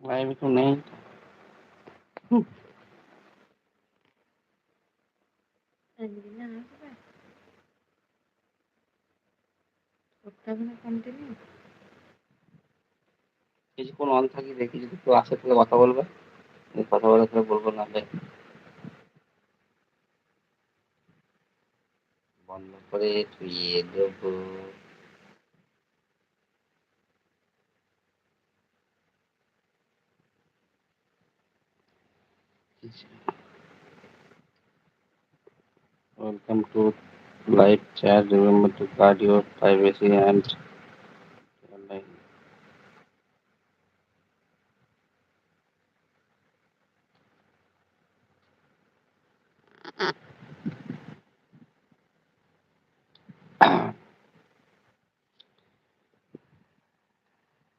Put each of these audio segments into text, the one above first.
লাইভে তো নেই না না কিছুক্ষণ অন থাকি, দেখি যদি কেউ আসে তাহলে কথা বলবে। কথা বলে তাহলে বলব নাহলে বন্ধ করে ধুয়ে দেবো। Welcome to live chat. Remember to guard your privacy and online.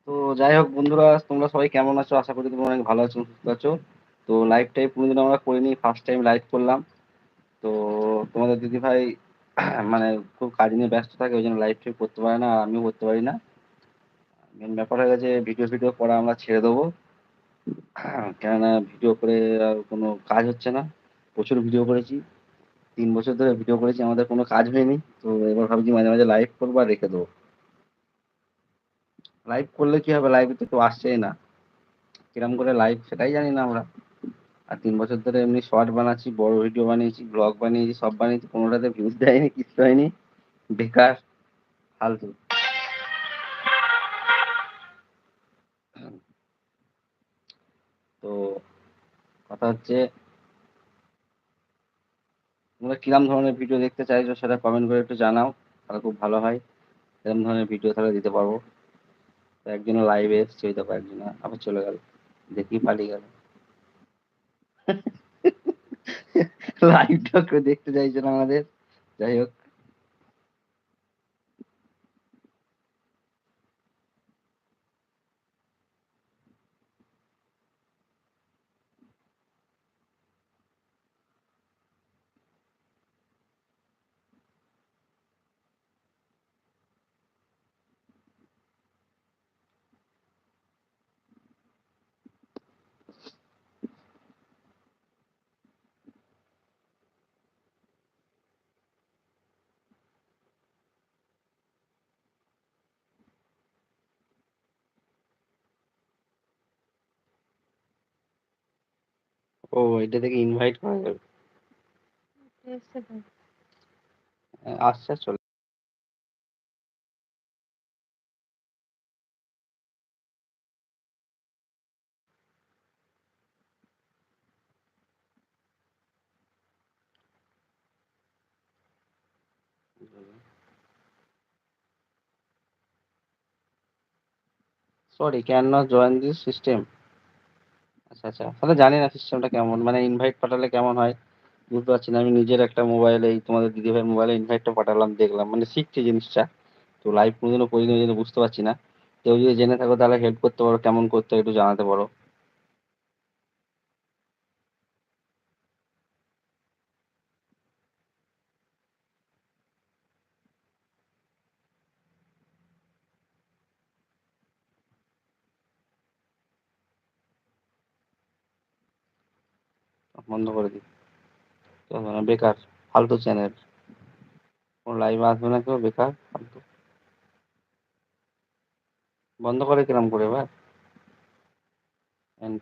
তো যাই হোক বন্ধুরা তোমরা সবাই কেমন আছো আশা করি তোমরা অনেক ভালো আছো সুস্থ আছো তো লাইভ লাইভটাই কোনোদিন আমরা করিনি ফার্স্ট টাইম লাইভ করলাম। তো তোমাদের দিদি ভাই মানে খুব কাজ নিয়ে ব্যস্ত থাকে, ওই জন্য লাইভ টাইভ করতে পারে না আর আমিও করতে পারি না। মেন ব্যাপার হয়ে গেছে ভিডিও ভিডিও করা আমরা ছেড়ে দেবো। কেননা ভিডিও করে আর কোনো কাজ হচ্ছে না। প্রচুর ভিডিও করেছি। তিন বছর ধরে ভিডিও করেছি, আমাদের কোনো কাজ হয়নি। তো এবার ভাবছি মাঝে মাঝে লাইভ করব আর রেখে দেবো। লাইভ করলে কি হবে? লাইভে তো কেউ আসছেই না। কিরম করে লাইভ সেটাই জানি না আমরা। আর তিন বছর ধরে এমনি শর্ট বানাচ্ছি, বড় ভিডিও বানিয়েছি ব্লগ বানিয়েছি, সব বানিয়েছি, কোনোটাতে ভিউজ দেয়নি, কিছু হয়নি। বেকার, ফালতু। তো কথা হচ্ছে, তোমরা কিরম ধরনের ভিডিও দেখতে চাইছো সেটা কমেন্ট করে একটু জানাও, তাহলে খুব ভালো হয়। এরকম ধরনের ভিডিও তাহলে দিতে পারব। তো একজনের লাইভে এসছে দেখো একজন আবার চলে গেল। দেখি পালিয়ে গেল। লাইভটা দেখতে চাইছে না আমাদের। যাই হোক। ও এটা থেকে ইনভাইট করা যাবে এসে তো হ্যাঁ, আসছে চলে sorry can not join this system আচ্ছা আচ্ছা। তাহলে জানি না সিস্টেমটা কেমন। মানে ইনভাইট পাঠালে কেমন হয়? বুঝতে পারছি না। আমি নিজের একটা মোবাইলে এই তোমাদের দিদিভাইয়ের মোবাইলে ইনভাইটটা পাঠালাম, দেখলাম। মানে শিখছি জিনিসটা। তো লাইভ কোনোদিনও করিনি ওই জন্য বুঝতে পারছি না। কেউ যদি জেনে থাকো তাহলে হেল্প করতে পারো, কেমন করতে হয় একটু জানাতে পারো। বন্ধ করে দিই। মানে বেকার, ফালতু চ্যানেল কোনো লাইভ আসবে না কেউ, বেকার, ফালতু। বন্ধ করে কিরম করে এবার? এন্ড